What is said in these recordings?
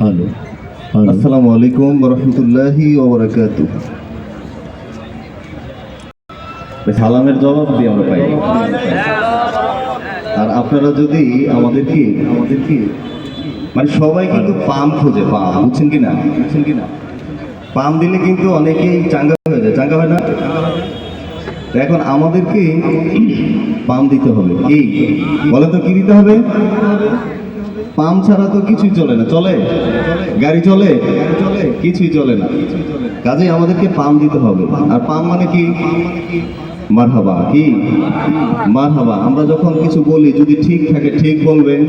Hello আসসালামু আলাইকুম রহমতুল্লাহি ওবরাকাতু সালামের জবাব দিয়ে আমরা পাই। আর আপনারা যদি আমাদেরকে আমাদেরকে মানে সবাই কিন্তু পাম খোঁজে পাম বুঝছেন কি না বুঝছেন কি না? পাম দিলে কিন্তু অনেকেই চাঙ্গা হয়ে যায়। চাঙ্গা হয় না? এখন আমাদেরকে পাম দিতে হবে। কি? বলে তো কি দিতে হবে? পাম ছাড়া তো কিছুই চলে না। চলে? গাড়ি চলে? চলে কিছুই চলে না। কাজে আমাদেরকে পাম দিতে হবে। আর পাম মানে কি? মারহাবা। কি? মারহাবা। আমরা যখন কিছু বলি, যদি ঠিক থাকে, ঠিক বলবেন।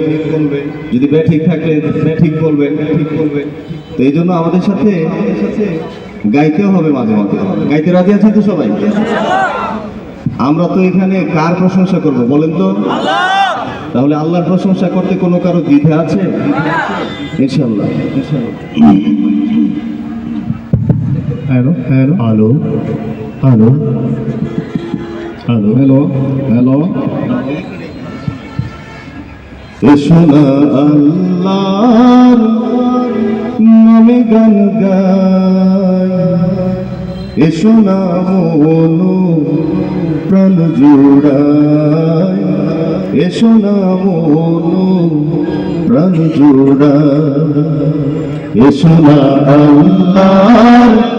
যদি বে ঠিক থাকলে ঠিক বলবেন ঠিক বলবেন। তো এই জন্য আমাদের সাথে গাইতেও হবে মাঝে মাঝে গাইতে রাজি আছেন তো সবাই? আমরা তো এখানে কার প্রশংসা করব বলেন তো? তাহলে আল্লাহর প্রশংসা করতে কোনো কারও দ্বিধা আছে? ইনশাল্লাহ hello hello. Hello hello. Hello hello. Hello. এসো না আল্লাহর নামে গান গাই। এসো না মনো প্রাণ জোড়ায়। এসো না মনো প্রাণ জোড়ায়। এসো না আল্লাহর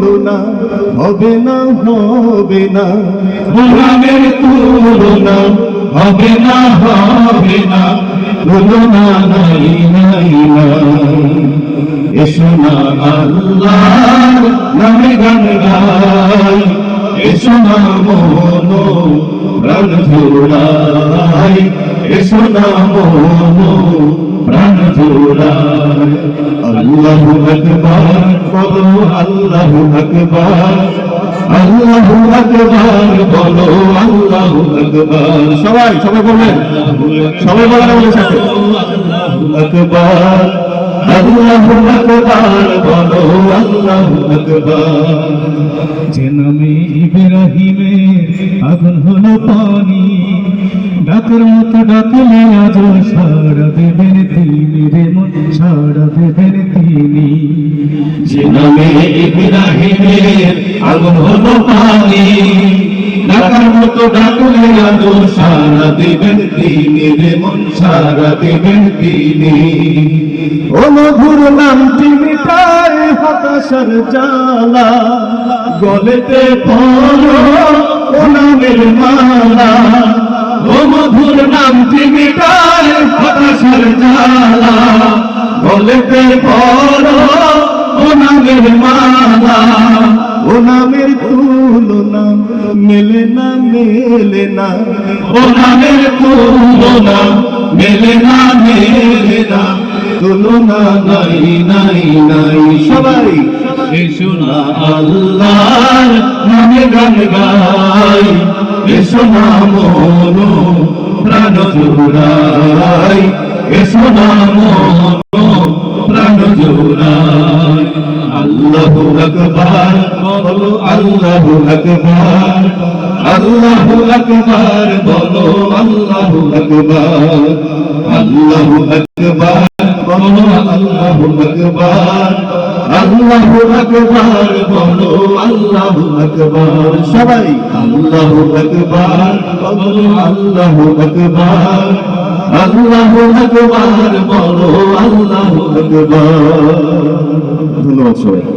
তুলনা হবে না হবে না। ও নামের তুলনা, হবে না হবে না। তুলনা নাই নাই নাই। এসো না আল্লাহ নামে গান গাই। এসো না মনো, প্রাণ জোড়াই এসো না মনো, প্রাণ জোড়াই আল্লাহু আকবার বলো আল্লাহু আকবার আল্লাহু আকবার বলো আল্লাহু আকবার। সবাই সবাই বলবেন। সবাই বলেন আমাদের সাথে আল্লাহু আকবার আল্লাহু আকবার বলো আল্লাহু আকবার। যে নামে ইব্রাহিমের আগুন হলো পানি ডাকের মতো ডাকলে আজ সারা দেবেন নামে ইব্রাহিমের আগুন তিনি রে হতাশার জ্বালা। গলেতে পড়ো ও নামের মালা। ও মধুর নামটি মিটায় হতাশার জ্বালা। গলেতে পড়ো ও নামের মালা ও নামের তুলনা মেলে না মেলে না। ও নামের তুলনা মেলে না মেলে না। তুলনা নাই নাই নাই। সবাই। এসো না আল্লাহর নামে গান গাই। এসো না মনো প্রাণ জোড়াই। এসো না মনো। জোড়াই আল্লাহু আকবার বলো আল্লাহু আকবার আল্লাহু আকবার বলো আল্লাহু আকবার আল্লাহু আকবার বলো আল্লাহু আকবার আল্লাহু আকবার বলো আল্লাহু আকবার সবাই আল্লাহু আকবার, বলো আল্লাহু আকবার। আল্লাহু আকবার। বলো আল্লাহু আকবার ধন্যবাদ সবাই